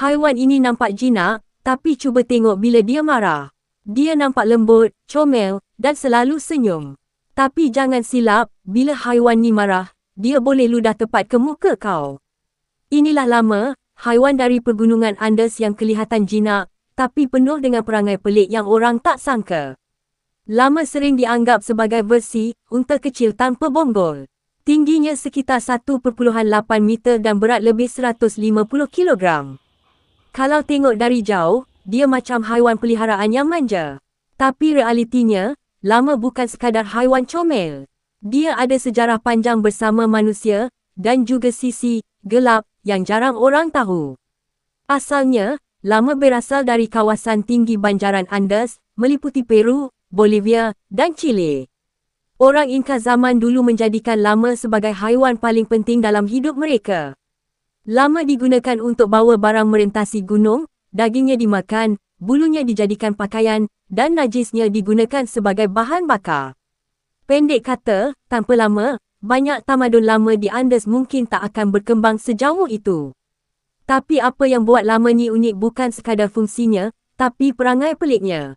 Haiwan ini nampak jinak, tapi cuba tengok bila dia marah. Dia nampak lembut, comel dan selalu senyum. Tapi jangan silap, bila haiwan ni marah, dia boleh ludah tepat ke muka kau. Inilah lama, haiwan dari pegunungan Andes yang kelihatan jinak, tapi penuh dengan perangai pelik yang orang tak sangka. Lama sering dianggap sebagai versi unta kecil tanpa bonggol. Tingginya sekitar 1.8 meter dan berat lebih 150 kilogram. Kalau tengok dari jauh, dia macam haiwan peliharaan yang manja. Tapi realitinya, lama bukan sekadar haiwan comel. Dia ada sejarah panjang bersama manusia dan juga sisi gelap yang jarang orang tahu. Asalnya, lama berasal dari kawasan tinggi banjaran Andes, meliputi Peru, Bolivia dan Chile. Orang Inca zaman dulu menjadikan lama sebagai haiwan paling penting dalam hidup mereka. Lama digunakan untuk bawa barang merentasi gunung, dagingnya dimakan, bulunya dijadikan pakaian dan najisnya digunakan sebagai bahan bakar. Pendek kata, tanpa lama, banyak tamadun lama di Andes mungkin tak akan berkembang sejauh itu. Tapi apa yang buat lama ni unik bukan sekadar fungsinya, tapi perangai peliknya.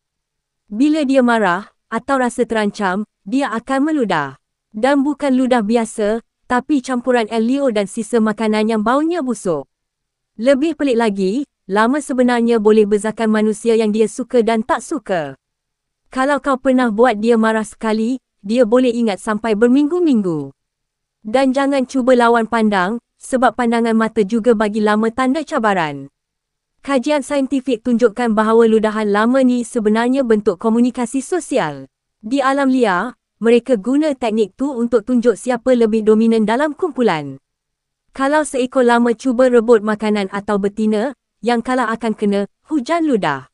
Bila dia marah atau rasa terancam, dia akan meludah. Dan bukan ludah biasa, tapi campuran Elio dan sisa makanan yang baunya busuk. Lebih pelik lagi, lama sebenarnya boleh bezakan manusia yang dia suka dan tak suka. Kalau kau pernah buat dia marah sekali, dia boleh ingat sampai berminggu-minggu. Dan jangan cuba lawan pandang, sebab pandangan mata juga bagi lama tanda cabaran. Kajian saintifik tunjukkan bahawa ludahan lama ni sebenarnya bentuk komunikasi sosial. Di alam liar, mereka guna teknik tu untuk tunjuk siapa lebih dominan dalam kumpulan. Kalau seekor lama cuba rebut makanan atau betina, yang kalah akan kena hujan ludah.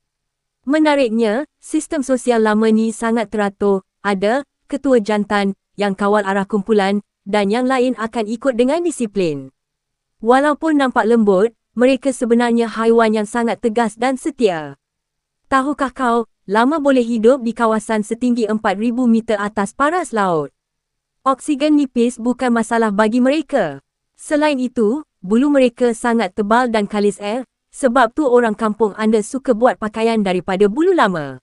Menariknya, sistem sosial lama ni sangat teratur, ada ketua jantan yang kawal arah kumpulan dan yang lain akan ikut dengan disiplin. Walaupun nampak lembut, mereka sebenarnya haiwan yang sangat tegas dan setia. Tahukah kau, lama boleh hidup di kawasan setinggi 4,000 meter atas paras laut. Oksigen nipis bukan masalah bagi mereka. Selain itu, bulu mereka sangat tebal dan kalis air, sebab tu orang kampung anda suka buat pakaian daripada bulu lama.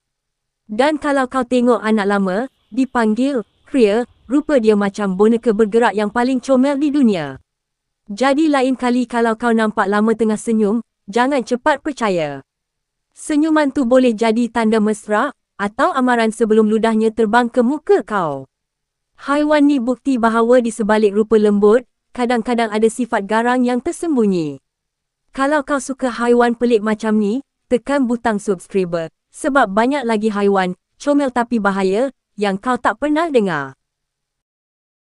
Dan kalau kau tengok anak lama, dipanggil, kria, rupa dia macam boneka bergerak yang paling comel di dunia. Jadi lain kali kalau kau nampak lama tengah senyum, jangan cepat percaya. Senyuman tu boleh jadi tanda mesra atau amaran sebelum ludahnya terbang ke muka kau. Haiwan ni bukti bahawa di sebalik rupa lembut, kadang-kadang ada sifat garang yang tersembunyi. Kalau kau suka haiwan pelik macam ni, tekan butang subscribe sebab banyak lagi haiwan, comel tapi bahaya, yang kau tak pernah dengar.